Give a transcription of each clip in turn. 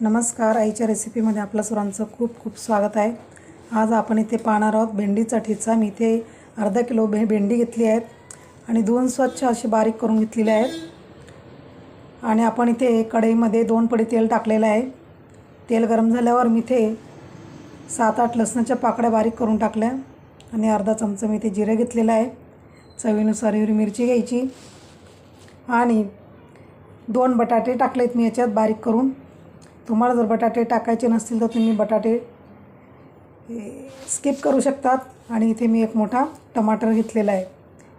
नमस्कार. आईच्या रेसिपीमध्ये आपल्या सर्वांचं खूप खूप स्वागत आहे. आज आपण इथे पाहणार आहोत भेंडीचा ठेचा मी इथे अर्धा किलो भे भेंडी घेतली आहेत आणि दोन स्वच्छ अशी बारीक करून घेतलेले आहेत. आणि आपण इथे कढईमध्ये दोन पडी तेल टाकलेलं आहे. तेल गरम झाल्यावर मी इथे सात आठ लसणाच्या पाकळ्या बारीक करून टाकल्या आणि अर्धा चमचा मी इथे जिरे घेतलेलं आहे. चवीनुसार हिरवी मिरची घ्यायची आणि दोन बटाटे टाकलेत मी याच्यात बारीक करून. तुम्हाला जर बटाटे टाकायचे नसतील तर तुम्ही बटाटे स्किप करू शकतात. आणि इथे मी एक मोठा टमाटर घेतलेला आहे.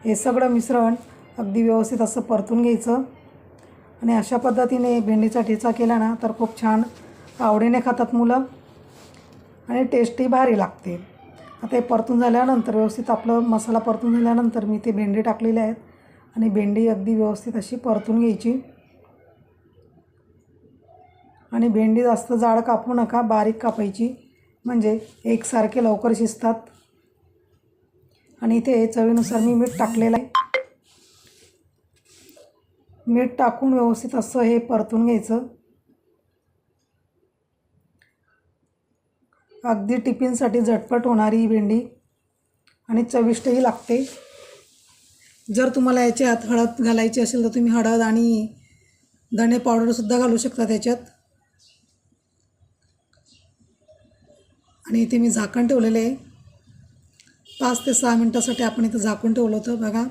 हे सगळं मिश्रण अगदी व्यवस्थित असं परतून घ्यायचं. आणि अशा पद्धतीने भेंडीचा ठेचा केला ना तर खूप छान आवडीने खातात मुलं. आणि टेस्टही भारी लागते. आता हे परतून झाल्यानंतर व्यवस्थित आपलं मसाला परतून झाल्यानंतर मी ते भेंडी टाकलेले आहेत. आणि भेंडी अगदी व्यवस्थित अशी परतून घ्यायची. आणि भेंडी जास्त जाड कापू नका बारीक कापायची. म्हणजे एकसारखे लवकर शिजतात. आणि इथे चवीनुसार मी मीठ टाकलेलं आहे. मीठ टाकून व्यवस्थित असं हे परतून घ्यायचं. अगदी टिफिनसाठी झटपट होणारी ही भेंडी. आणि चविष्टही लागते. जर तुम्हाला याच्यात हळद घालायची असेल तर तुम्ही हळद आणि धणे पावडरसुद्धा घालू शकता त्याच्यात. आणि इथे मी झाकण ठेवलेलं आहे. पाच ते सहा मिनटासाठी आपण इथं झाकून ठेवलं होतं. बघा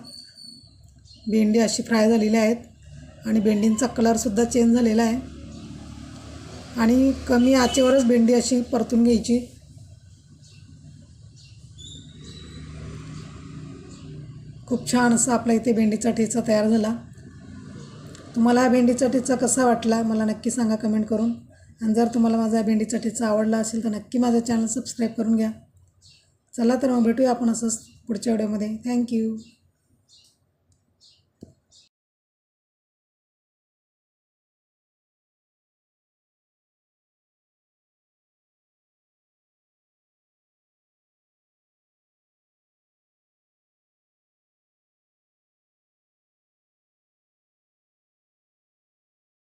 भेंडी अशी फ्राय झालेली आहेत आणि भेंडींचा कलरसुद्धा चेंज झालेला आहे. आणि कमी आचेवरच भेंडी अशी परतून घ्यायची. खूप छान असा आपला इथे भेंडीचा ठेचा तयार झाला. तुम्हाला हा भेंडीचा ठेचा कसा वाटला मला नक्की सांगा कमेंट करून. आणि जर तुम्हाला माझा भेंडीचा ठेचा आवडला असेल तर नक्की माझं चॅनल सबस्क्राईब करून घ्या. चला तर मग भेटूया आपण असंच पुढच्या व्हिडिओमध्ये. थँक्यू